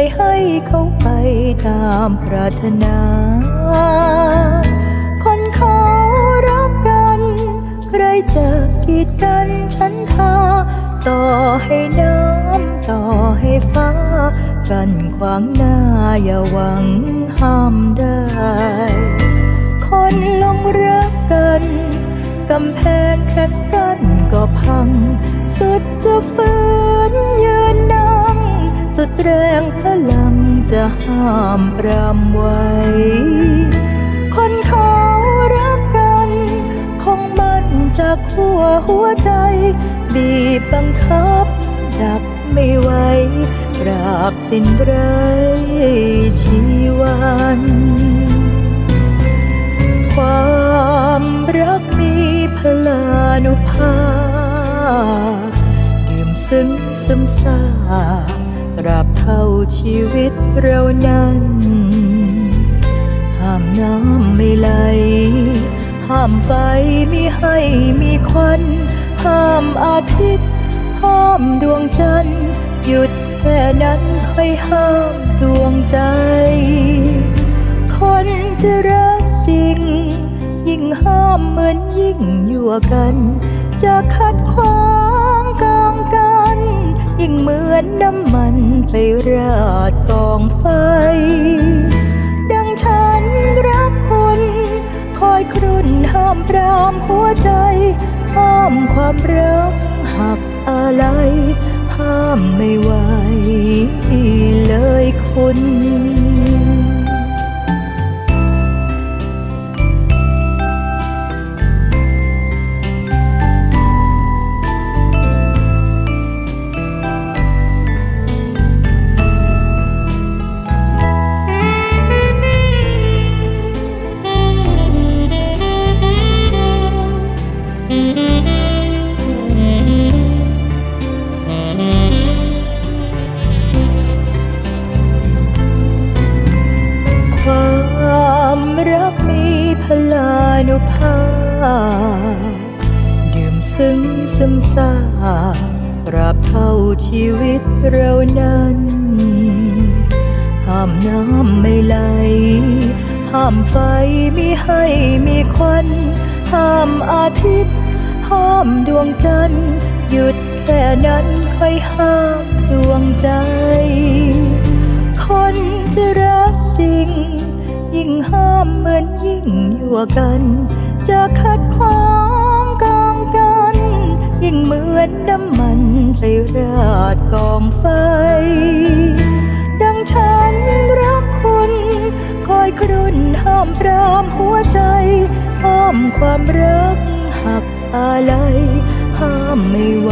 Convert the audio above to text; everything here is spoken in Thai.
ยให้เขามปรารถนา คนเขารักกัน ใครจะกีดกันฉันทาต่อให้น้ำต่อให้ฟ้า กันขวางหน้าอย่าหวังห้ามได้ คนลงรักกันกำแพงแข็งกันก็พัง สุดจะฝืนยืนนั่ง แรงพลังจะห้ามปรามไว้ คนเขารักกัน คงมันจากหัวหัวใจ บีบบังคับ ดับไม่ไหวตราบสิ้นไรชีวันความรักมีพลานุภาพดื่มซึ้งซึมซาบ ราบเท่าชีวิตเรานั้น ห้ามน้ำไม่ไหล ห้ามไฟมีให้มีควัน ห้ามอาทิตย์ ห้ามดวงจันทร์ หยุดแค่นั้นค่อยห้ามดวงใจ คนจะรักจริง ยิ่งห้ามเหมือนยิ่งยั่วกัน จะขัดขวางกลางกัน ยิ่งเหมือนน้ำ ไปราดกองไฟ ดังฉันรักคุณ คอยครุ่นห้ามปรามหัวใจ ห้ามความรักหักอะไร ห้ามไม่ไหวเลยคุณ ซึมซาบตราบเท่าชีวิตเรานั้น ห้ามน้ำไม่ไหล ห้ามไฟมีให้มีควัน ห้ามอาทิตย์ ห้ามดวงจันทร์หยุดแค่นั้นค่อยห้ามดวงใจ คนจะรักจริง ยิ่งห้ามเหมือนยิ่งยั่วกัน จะขัดขวาง ยิ่งเหมือนน้ำมันไปราดกองไฟ ดังฉันรักคุณ คอยครุ่นห้ามปรามหัวใจ ห้ามความรักหักอะไรห้ามไม่ไหว